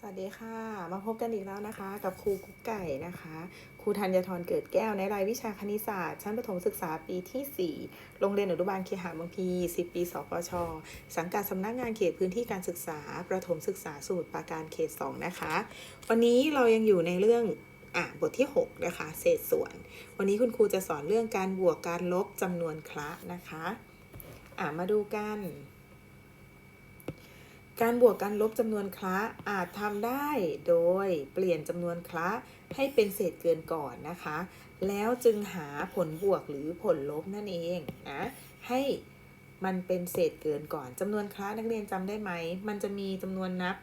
สวัสดีค่ะ มาพบกันอีกแล้วนะคะ กับครูกุ๊กไก่นะคะ ครูธัญทรเกิดแก้วในรายวิชาคณิตศาสตร์ ชั้นประถมศึกษาปีที่ 4 โรงเรียนอนุบาลเคหะบางพี 10 ปีสปช สังกัดสำนักงานเขตพื้นที่การศึกษา ประถมศึกษาสมุทรปราการเขต 2 นะคะ วันนี้เรายังอยู่ในเรื่องอะบทที่ 6 นะคะ เศษส่วน วันนี้คุณครูจะสอนเรื่องการบวกการลบจำนวนคละนะคะ อะมาดูกัน การบวกการลบจำนวนคละอาจทำได้โดยเปลี่ยนจำนวนคละให้เป็นเศษเกินก่อนนะคะ แล้วจึงหาผลบวกหรือผลลบนั่นเองนะให้มันเป็นเศษเกินก่อนจำนวนคละนักเรียนจำได้ไหม มันจะมีจำนวนนับ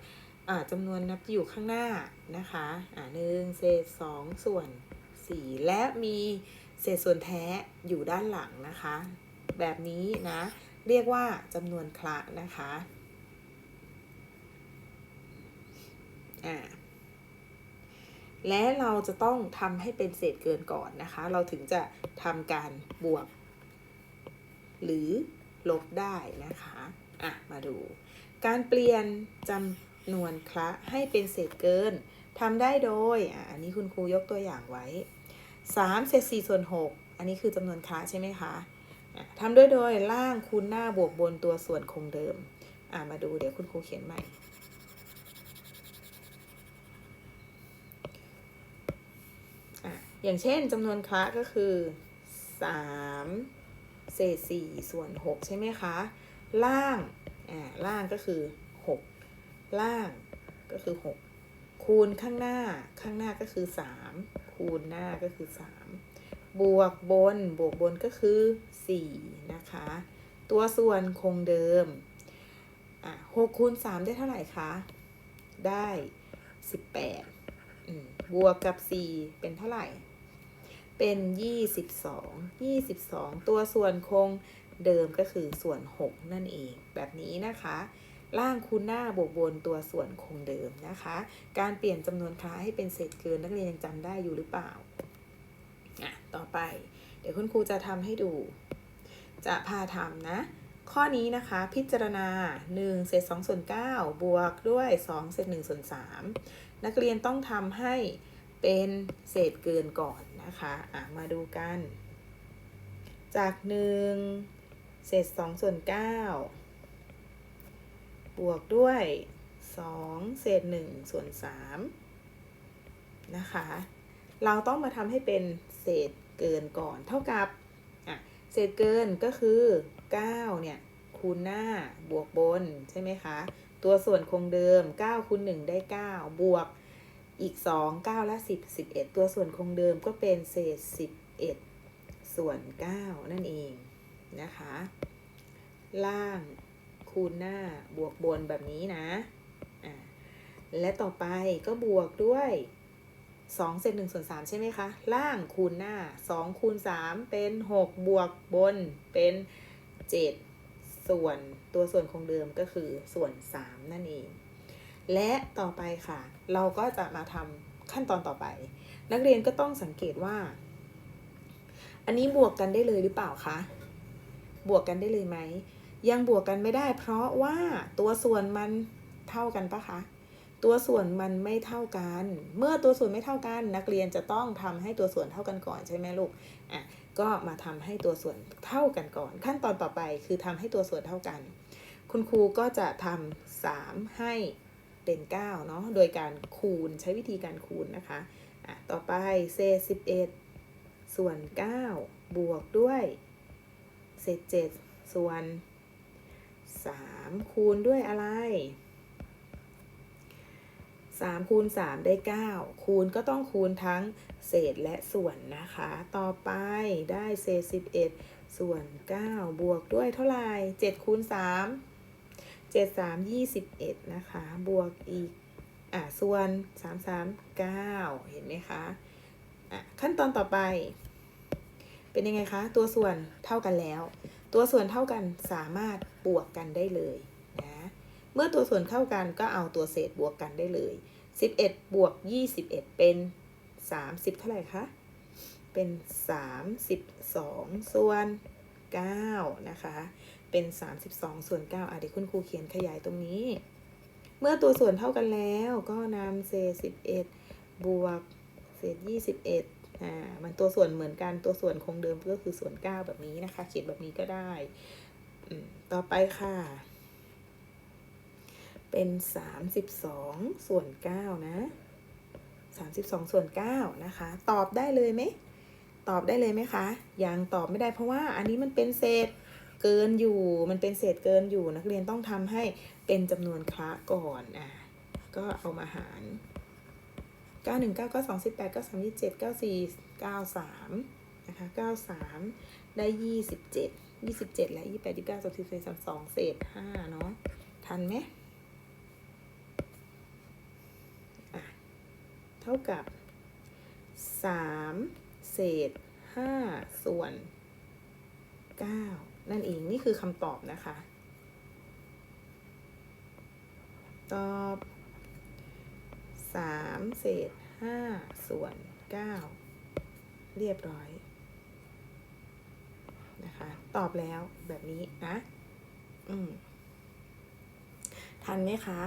จำนวนนับอยู่ข้างหน้านะคะอ่าหนึ่งเศษสองส่วนสี่และมีเศษส่วนแท้อยู่ด้านหลังนะคะ แบบนี้นะ เรียกว่าจำนวนคละนะคะ อ่าและเราจะต้องทำให้เป็นเศษเกินก่อนนะคะ เราถึงจะทำการบวก หรือลบได้นะคะอะมาดู การเปลี่ยนจำนวนคละให้เป็นเศษเกินทำได้โดยอะอันนี้คุณครูยกตัวอย่างไว้3เศษ4ส่วน6อันนี้คือจำนวนคละใช่ไหมคะทำด้วยโดยล่างคูณหน้าบวกบนตัวส่วนคงเดิม อะมาดูเดี๋ยวคุณครูเขียนใหม่ อย่างเช่นจำนวนคละก็คือ 3 เศษ 4 ส่วน 6 ใช่ไหมคะ ล่าง อ่า ล่างก็คือ 6 ล่างก็คือ 6 คูณข้างหน้า ข้างหน้าก็คือ 3 คูณหน้าก็คือ 3 บวกบน บวกบนก็คือ 4 นะคะ ตัวส่วนคงเดิม อะ6คูณ 3 ได้เท่าไหร่คะ ได้ 18บวกกับ 4 เป็นเท่าไหร่ เป็น 22 22 ตัวส่วนคงเดิมก็คือส่วน 6 นั่นเอง แบบนี้นะคะล่างคูณหน้าบวกบนตัวส่วนคงเดิมนะคะ การเปลี่ยนจำนวนค้าให้เป็นเศษเกินนักเรียนยังจำได้อยู่หรือเปล่าอะต่อไป เดี๋ยวคุณครูจะทำให้ดู จะพาทำนะ ข้อนี้นะคะพิจารณา1เศษ2ส่วน9บวกด้วย2เศษ1ส่วน3นักเรียนต้องทำให้เป็นเศษเกินก่อน นะคะอะมาดูกัน จาก1เศษ2ส่วน9บวกด้วย2เศษ1ส่วน3นะคะ เราต้องมาทำให้เป็นเศษเกินก่อนเท่ากับอะเศษเกินก็คือ 9 เนี่ย คูณหน้าบวกบน ใช่ไหมคะ ตัวส่วนคงเดิม 9คูณ1ได้ 9 บวก อีก 2 9 และ 10 11 ตัวส่วนคงเดิมก็เป็นเศษ 11 ส่วน 9 นั่นเองนะคะ ล่างคูณหน้าบวกบนแบบนี้นะอ่าและต่อไปก็บวกด้วย2เศษ1ส่วน3ใช่ไหมคะ ล่างคูณหน้า 2 คูณ 3 เป็น 6 บวกบนเป็น 7 ส่วนตัวส่วนคงเดิมก็คือส่วน 3 นั่นเอง และต่อไปค่ะ เราก็จะมาทำขั้นตอนต่อไป นักเรียนก็ต้องสังเกตว่า อันนี้บวกกันได้เลยหรือเปล่าคะบวกกันได้เลยไหม ยังบวกกันไม่ได้ เพราะว่าตัวส่วนมันเท่ากันปะคะตัวส่วนมันไม่เท่ากัน เมื่อตัวส่วนไม่เท่ากัน นักเรียนจะต้องทำให้ตัวส่วนเท่ากันก่อนใช่ไหมลูกอะก็มาทำให้ตัวส่วนเท่ากันก่อน ขั้นตอนต่อไปคือทำให้ตัวส่วนเท่ากัน คุณครูก็จะทำสามให้ เป็น9เนาะโดยการคูณใช้วิธีการคูณนะคะอะต่อไปเศษ11 ส่วน 9 บวกด้วยเศษ7ส่วน 3 คูณด้วยอะไร 3 คูณ 3 ได้ 9 คูณก็ต้องคูณทั้งเศษและส่วนนะคะ ต่อไปได้เศษ 11 ส่วน 9 บวกด้วยเท่าไหร่7คูณ 3 7 3 21นะคะ บวกอีก อะส่วน3 3 9เห็นไหมคะอะขั้นตอนต่อไป เป็นยังไงคะ ตัวส่วนเท่ากันแล้ว ตัวส่วนเท่ากันสามารถบวกกันได้เลยนะ เมื่อตัวส่วนเท่ากันก็เอาตัวเศษบวกกันได้เลย11บวก21เป็น30เท่าไหร่คะ เป็น32ส่วน9นะคะ เป็น 32 ส่วน9อะเดี๋ยวคุณครูเขียนขยายตรงนี้ เมื่อตัวส่วนเท่ากันแล้วก็นำเศษสิบเอ็ดบวก เศษยี่สิบเอ็ดอ่ามันตัวส่วนเหมือนกันตัวส่วนคงเดิมก็คือส่วนเก้าแบบนี้นะคะ เขียนแบบนี้ก็ได้ ต่อไปค่ะ เป็นสามสิบสองส่วนเก้านะสามสิบสองส่วนเก้านะคะ ตอบได้เลยไหมตอบได้เลยไหมคะ ยังตอบไม่ได้เพราะว่าอันนี้มันเป็นเศษ เกินอยู่ มันเป็นเศษเกินอยู่ นักเรียนต้องทำให้เป็นจำนวนคละก่อนอะก็เอามาหาร 9 1 9 9 2 18 9 3 27 94 93นะคะ93 ได้ 27 27 และ 28 29 34 32เศษ5เนาะ ทันไหมอะ เท่ากับ 3 เศษ 5 ส่วน 9 นั่นเองนี่คือคำตอบนะคะ ตอบสามเศษห้าส่วนเก้าเรียบร้อยนะคะ ตอบแล้วแบบนี้นะ อืม ทันไหมคะ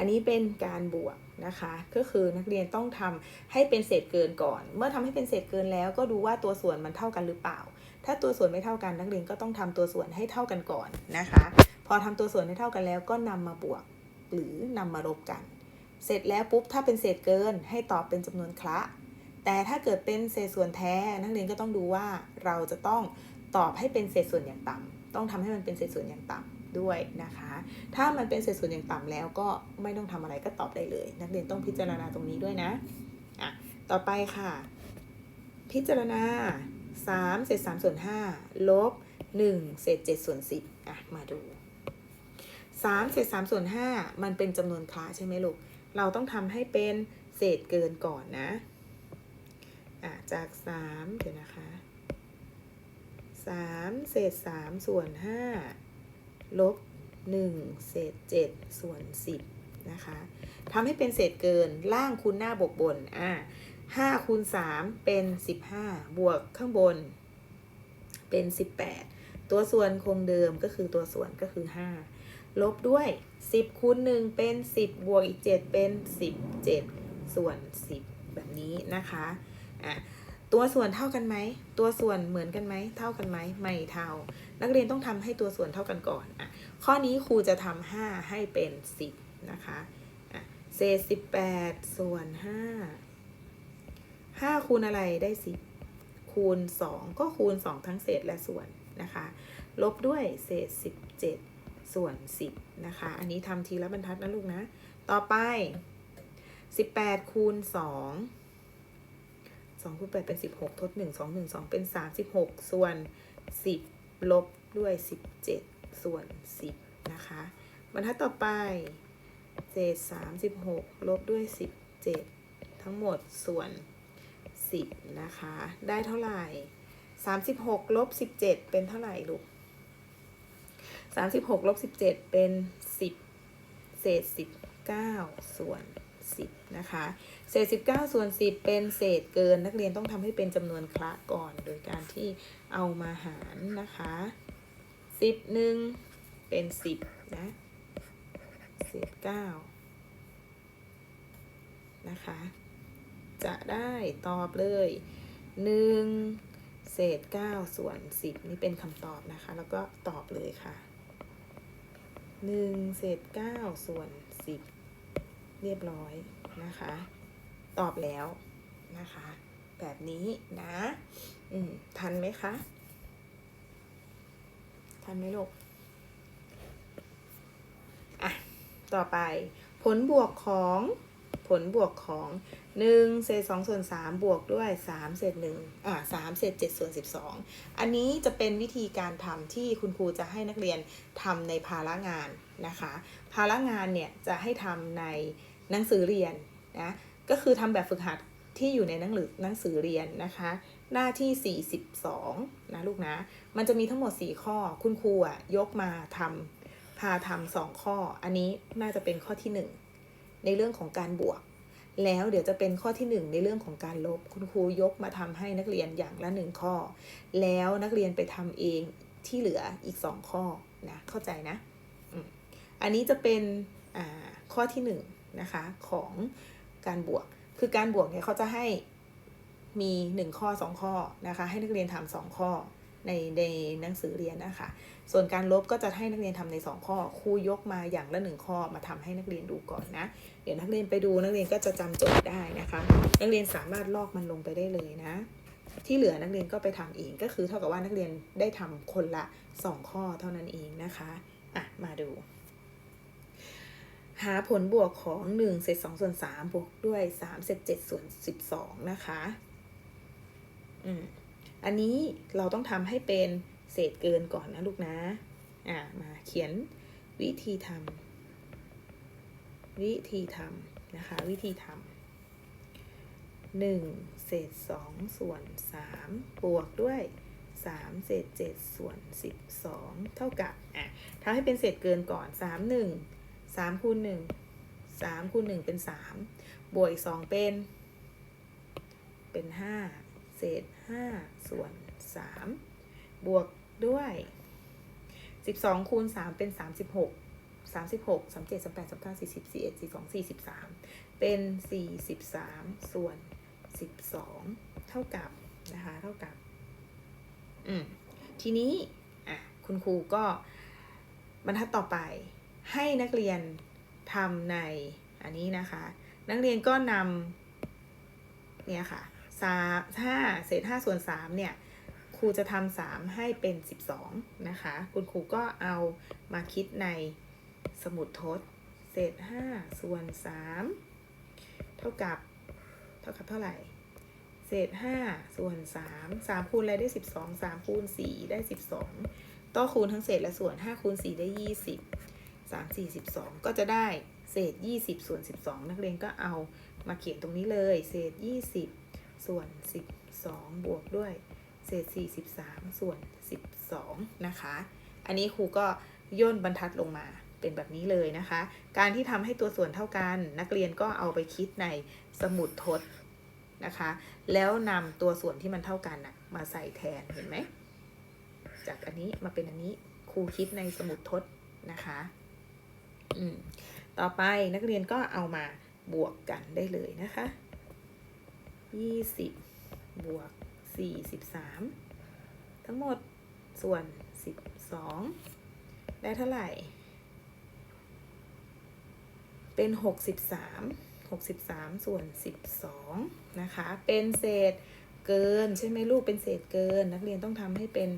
อันนี้เป็นการบวกนะคะ ก็คือนักเรียนต้องทำให้เป็นเศษเกินก่อน เมื่อทำให้เป็นเศษเกินแล้ว ก็ดูว่าตัวส่วนมันเท่ากันหรือเปล่า ถ้าตัวส่วนไม่เท่ากันนักเรียนก็ต้องทำตัวส่วนให้เท่ากันก่อนนะคะ พอทำตัวส่วนให้เท่ากันแล้วก็นำมาบวกหรือนำมาลบกัน เสร็จแล้วปุ๊บถ้าเป็นเศษเกินให้ตอบเป็นจำนวนคละ แต่ถ้าเกิดเป็นเศษส่วนแท้นักเรียนก็ต้องดูว่าเราจะต้องตอบให้เป็นเศษส่วนอย่างต่ำต้องทำให้มันเป็นเศษส่วนอย่างต่ำ ด้วยนะคะ ถ้ามันเป็นเศษส่วนอย่างต่ำแล้วก็ไม่ต้องทำอะไรก็ตอบได้เลย นักเรียนต้องพิจารณาตรงนี้ด้วยนะอะต่อไปค่ะ พิจารณา 3 เศษ3ส่วน5ลบ 1 เศษ7ส่วน10อะมาดู 3 เศษ3ส่วน5มันเป็นจำนวนคละใช่ไหมลูก เราต้องทำให้เป็นเศษเกินก่อนนะอะจาก 3 เดี๋ยวนะคะ 3 เศษ3ส่วน5 ลบ1เศษ7ส่วน 10 นะคะทำให้เป็นเศษเกินล่างคูณหน้าบวกบน อะ5คูณ3เป็น 15 บวกข้างบน เป็น 18 ตัวส่วนคงเดิมก็คือตัวส่วนก็คือ 5 ลบด้วย 10คูณ1เป็น 10 บวกอีก 7 เป็น 17 ส่วน 10 แบบนี้นะคะ อะ ตัวส่วนเท่ากันไหม ตัวส่วนเหมือนกันไหม เท่ากันไหม ไม่เท่า นักเรียนต้องทำให้ตัวส่วนเท่ากันก่อนอะข้อนี้ครูจะทำ5ให้เป็น 10 นะคะอะเศษ18ส่วน 5 5 คูณอะไรได้ 10 คูณ 2 ก็คูณ 2 ทั้งเศษและส่วนนะคะ ลบด้วยเศษ 17 ส่วน 10 นะคะ อันนี้ทำทีละบรรทัดนะลูกนะ ต่อไป 18 คูณ 2 2คูณ8เป็น 16 ทด 1 2 1 2 เป็น 36 ส่วน 10 ลบด้วย 17 ส่วน 10 นะคะ บรรทัดต่อไปเศษ36 ลบด้วย 17 ทั้งหมดส่วน 10 นะคะ ได้เท่าไหร่ 36 ลบ 17 เป็นเท่าไหร่ลูก 36 ลบ 17 เป็น 10 เศษ 19 ส่วน 10นะคะเศษ 19 ส่วน 10 เป็นเศษเกินนักเรียนต้องทำให้เป็นจำนวนคละก่อน โดยการที่เอามาหารนะคะ 10หนึ่งเป็น 10นะเศษ9นะคะ จะได้ตอบเลย 1 เศษ 9 ส่วน 10 นี่เป็นคำตอบนะคะ แล้วก็ตอบเลยค่ะ 1 เศษ 9 ส่วน 10 เรียบร้อยนะคะ ตอบแล้วนะคะ แบบนี้นะ อืม ทันไหมคะ ทันไหมลูก อะ ต่อไป ผลบวกของผลบวกของ 1 เศษ2ส่วน3บวกด้วย 3 เศษ1อ่า3เศษ7ส่วน12 อันนี้จะเป็นวิธีการทำที่คุณครูจะให้นักเรียนทำในภาระงานนะคะ ภาระงานเนี่ยจะให้ทำใน หนังสือเรียนนะก็คือทำแบบฝึกหัดที่อยู่ในหนังสือหนังสือเรียนนะคะ หน้าที่ 42 นะลูกนะ มันจะมีทั้งหมด 4 ข้อ คุณครูอะยกมาทำพาทำสองข้อ อันนี้น่าจะเป็นข้อที่ 1 ในเรื่องของการบวก แล้วเดี๋ยวจะเป็นข้อที่ 1 ในเรื่องของการลบ คุณครูยกมาทำให้นักเรียนอย่างละหนึ่งข้อ แล้วนักเรียนไปทำเองที่เหลืออีก 2 ข้อนะ เข้าใจนะ อันนี้จะเป็นข้อที่ห นะคะของการบวก คือการบวกเนี่ยเขาจะให้มีหนึ่งข้อสองข้อนะคะ ให้นักเรียนทำสองข้อในในหนังสือเรียนนะคะ ส่วนการลบก็จะให้นักเรียนทำในสองข้อ ครูยกมาอย่างละหนึ่งข้อมาทำให้นักเรียนดูก่อนนะ เดี๋ยวนักเรียนไปดูนักเรียนก็จะจำโจทย์ได้นะคะ นักเรียนสามารถลอกมันลงไปได้เลยนะ ที่เหลือนักเรียนก็ไปทำเอง ก็คือเท่ากับว่านักเรียนได้ทำคนละสองข้อเท่านั้นเองนะคะ อะ มาดู หาผลบวกของ1เศษ2ส่วน3บวกด้วย3เศษ7ส่วน12 นะคะอืมอันนี้เราต้องทำให้เป็นเศษเกินก่อนนะลูกนะ อะมาเขียนวิธีทำวิธีทำนะคะ วิธีทำหนึ่งเศษสองส่วนสามบวกด้วยสามเศษเจ็ดส่วนสิบสองเท่ากับ อะทำให้เป็นเศษเกินก่อนสามหนึ่ง สามคูณหนึ่งสามคูณหนึ่งเป็นสามบวกอีกสองเป็น เป็นห้าเศษห้าส่วนสามบวกด้วยสิบสองคูณสามเป็นสามสิบหกสามสิบหกสามเจ็ดสามแปดสามเก้าสี่สิบสี่เอ็ดสี่สองสี่สิบสามเป็นสี่สิบสามส่วนสิบสองเท่ากับนะคะเท่ากับ อืมทีนี้อะคุณครูก็บรรทัดต่อไป ให้นักเรียนทำในอันนี้นะคะ นักเรียนก็นำเนี่ยค่ะสามห้าเศษห้าส่วนสามเนี่ยครูจะทำสามให้เป็นสิบสองนะคะ คุณครูก็เอามาคิดในสมุดทด เศษห้าส่วนสามเท่ากับเท่ากับเท่าไหร่ เศษห้าส่วนสามสามคูณอะไรได้สิบสองสามคูณสี่ได้สิบสองต้องคูณทั้งเศษและส่วนห้าคูณสี่ได้ยี่สิบ สามสี่สิบสองก็จะได้เศษยี่สิบส่วนสิบสองนักเรียนก็เอามาเขียนตรงนี้เลย เศษยี่สิบส่วนสิบสองบวกด้วย เศษสี่สิบสามส่วนสิบสองนะคะ อันนี้ครูก็ย่นบรรทัดลงมาเป็นแบบนี้เลยนะคะ การที่ทำให้ตัวส่วนเท่ากัน นักเรียนก็เอาไปคิดในสมุดทดนะคะ แล้วนำตัวส่วนที่มันเท่ากันนะมาใส่แทนเห็นไหม จากอันนี้มาเป็นอันนี้ครูคิดในสมุดทดนะคะ ต่อไปนักเรียนก็เอามาบวกกันได้เลยนะคะยี่สิบบวกสี่สิบสามทั้งหมดส่วนสิบสองได้เท่าไหร่ เป็นหกสิบสามหกสิบสามส่วนสิบสองนะคะ เป็นเศษเกินใช่ไหมลูก เป็นเศษเกิน นักเรียนต้องทำให้เป็น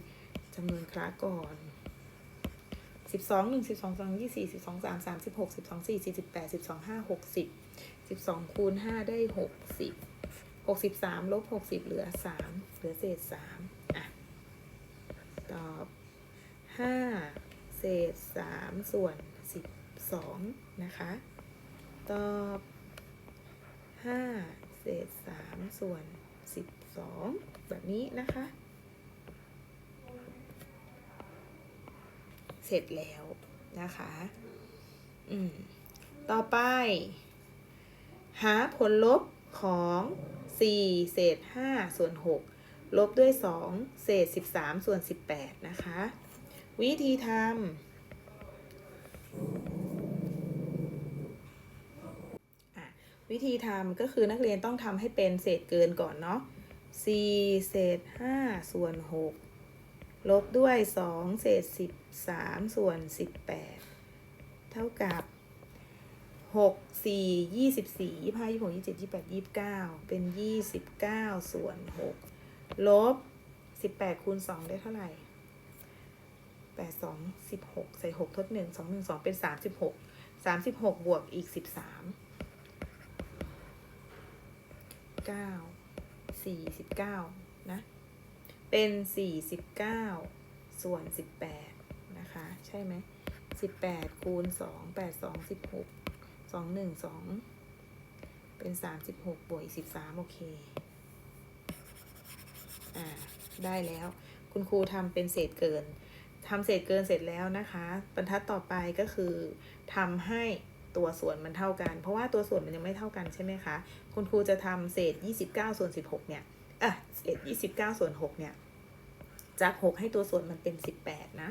จำนวนคละก่อน สิบสองหนึ่งสิบสองสองยี่สี่สิบสองสามสามสิบหกสิบสองสี่สี่สิบแปดสิบสองห้าหกสิบสิบสองคูณห้าได้หกสิบหกสิบสามลบหกสิบเหลือสามเหลือเศษสามอะ ตอบห้าเศษสามส่วนสิบสองนะคะ ตอบห้าเศษสามส่วนสิบสองแบบนี้นะคะ เส ร็จแล้วนะคะอืมต่อไป หาผลลบของ4เศษ5ส่วน6ลบด้วย 2 เศษ 13 ส่วน 18 นะคะ วิธีทำอะวิธีทำก็คือนักเรียนต้องทำให้เป็นเศษเกินก่อนเนาะ4เศษ5ส่วน6ลบด้วย 2 เศษ 3 ส่วน 18 เท่ากับหกสี่ยี่สิบสี่ยี่ห้ายี่หกยี่เจ็ดยี่แปดยี่สิบเก้าเป็นยี่สิบเก้าส่วนหกลบสิบแปดคูณสองได้เท่าไหร่แปดสองสิบหกใส่หกทดหนึ่งสองหนึ่งสองเป็นสามสิบหกสามสิบหกบวกอีกสิบสามเก้าสี่สิบเก้านะ เป็นสี่สิบเก้าส่วนสิบแปด นะคะ ใช่ไหมสิบแปดคูณสองแปดสองสิบหกสองหนึ่งสองเป็นสามสิบหกบวกอีกสิบสามโอเค อ่า ได้แล้ว คุณครูทำเป็นเศษเกินทำเศษเกินเสร็จแล้วนะคะ บรรทัดต่อไปก็คือทำให้ตัวส่วนมันเท่ากัน เพราะว่าตัวส่วนมันยังไม่เท่ากันใช่ไหมคะ คุณครูจะทำเศษยี่สิบเก้าส่วนสิบหกเนี่ยอะเศษยี่สิบเก้าส่วนหกเนี่ย จากหกให้ตัวส่วนมันเป็นสิบแปดนะ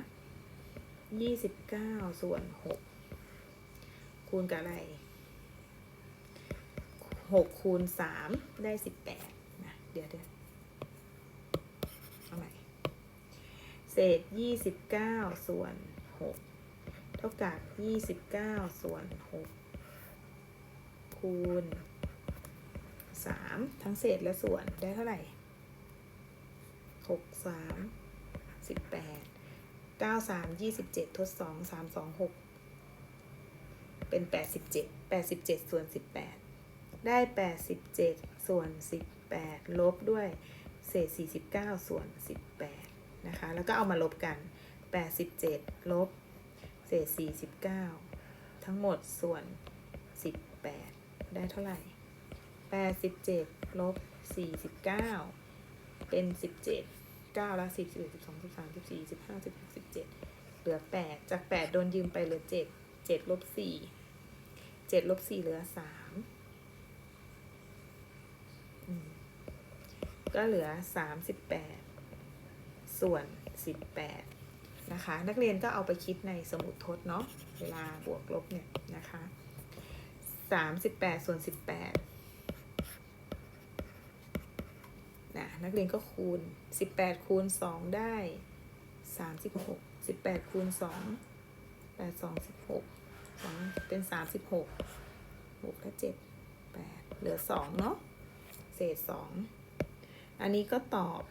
ยี่สิบเก้าส่วนหกคูณกับอะไรหกคูณสามได้สิบแปดนะเดี๋ยวเดี๋ยวเอาใหม่เศษยี่สิบเก้าส่วนหกเท่ากับยี่สิบเก้าส่วนหกคูณสามทั้งเศษและส่วนได้เท่าไหร่หกสามสิบแปด เก้าสามยี่สิบเจ็ดทดสองสามสองหกเป็นแปดสิบเจ็ดแปดสิบเจ็ดส่วนสิบแปดได้แปดสิบเจ็ดส่วนสิบแปดลบด้วยเศษสี่สิบเก้าส่วนสิบแปดนะคะ แล้วก็เอามาลบกันแปดสิบเจ็ดลบเศษสี่สิบเก้าทั้งหมดส่วนสิบแปดได้เท่าไหร่แปดสิบเจ็ดลบสี่สิบเก้าเป็นสิบเจ็ด เก้าละสิบสิบเอ็ดสิบสองสิบสามสิบสี่สิบห้าสิบหกสิบเจ็ดเหลือแปดจากแปดโดนยืมไปเหลือเจ็ดเจ็ดลบสี่เจ็ดลบสี่เหลือสามอืมก็เหลือสามสิบแปดส่วนสิบแปดนะคะ นักเรียนก็เอาไปคิดในสมุดทดเนาะเวลาบวกลบเนี่ยนะคะสามสิบแปดส่วนสิบแปด นะนักเรียนก็คูณสิบแปดคูณสองได้สามสิบหกสิบแปดคูณสองแปดสองสิบหกสองเป็นสามสิบหกหกและเจ็ดแปดเหลือสองเนาะเศษสองอันนี้ก็ตอบ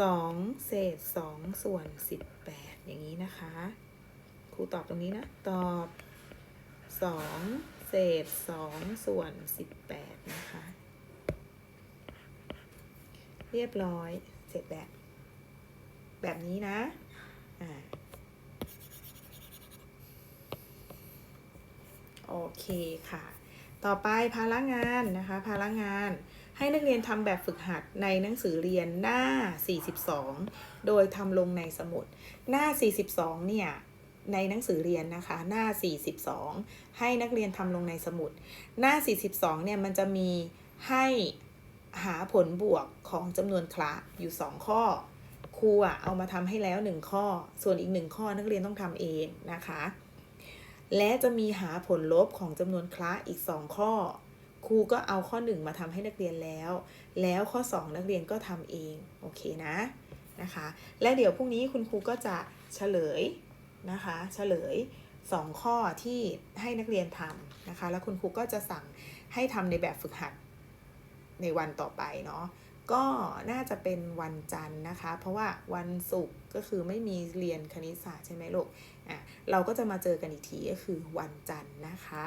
สองเศษสองส่วนสิบแปดอย่างนี้นะคะ ครูตอบตรงนี้นะ ตอบสองเศษสองส่วนสิบแปดนะคะ เรียบร้อย เสร็จแบบแบบนี้นะ อ่า โอเคค่ะ ต่อไปภาระงานนะคะ ภาระงานให้นักเรียนทำแบบฝึกหัดในหนังสือเรียนหน้า 42 โดยทำลงในสมุด หน้า 42 เนี่ยในหนังสือเรียนนะคะ หน้า 42 ให้นักเรียนทำลงในสมุด หน้า 42 เนี่ยมันจะมีให้ หาผลบวกของจำนวนคละอยู่ 2 ข้อ ครูอะเอามาทำให้แล้ว 1 ข้อ ส่วนอีก 1 ข้อนักเรียนต้องทำเองนะคะ และจะมีหาผลลบของจำนวนคละอีก 2 ข้อ ครูก็เอาข้อ 1 มาทำให้นักเรียนแล้ว แล้วข้อ 2 นักเรียนก็ทำเอง โอเคนะนะคะ และเดี๋ยวพรุ่งนี้คุณครูก็จะเฉลยนะคะเฉลย 2 ข้อที่ให้นักเรียนทำนะคะ แล้วคุณครูก็จะสั่งให้ทำในแบบฝึกหัด ในวันต่อไปเนาะก็น่าจะเป็นวันจันทร์นะคะ เพราะว่าวันศุกร์ก็คือไม่มีเรียนคณิตศาสตร์ใช่ไหมลูกอะเราก็จะมาเจอกันอีกทีก็คือวันจันทร์นะคะ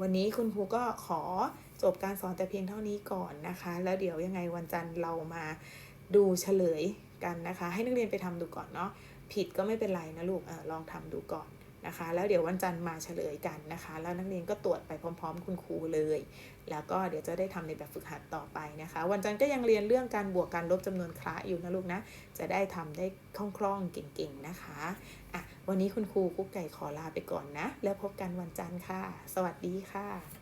วันนี้คุณครูก็ขอจบการสอนแต่เพียงเท่านี้ก่อนนะคะ แล้วเดี๋ยวยังไงวันจันทร์เรามาดูเฉลยกันนะคะ ให้นักเรียนไปทำดูก่อนเนาะผิดก็ไม่เป็นไรนะลูกอลองทำดูก่อน นะคะ แล้วเดี๋ยววันจันทร์มาเฉลยกันนะคะ แล้วนักเรียนก็ตรวจไปพร้อม ๆ คุณครูเลย แล้วก็เดี๋ยวจะได้ทำในแบบฝึกหัดต่อไปนะคะ วันจันทร์ก็ยังเรียนเรื่องการบวกการลบจำนวนคละอยู่นะลูกนะ จะได้ทำได้คล่องๆเก่งๆนะคะอะวันนี้คุณครูกุ๊กไก่ขอลาไปก่อนนะ แล้วพบกันวันจันทร์ค่ะ สวัสดีค่ะ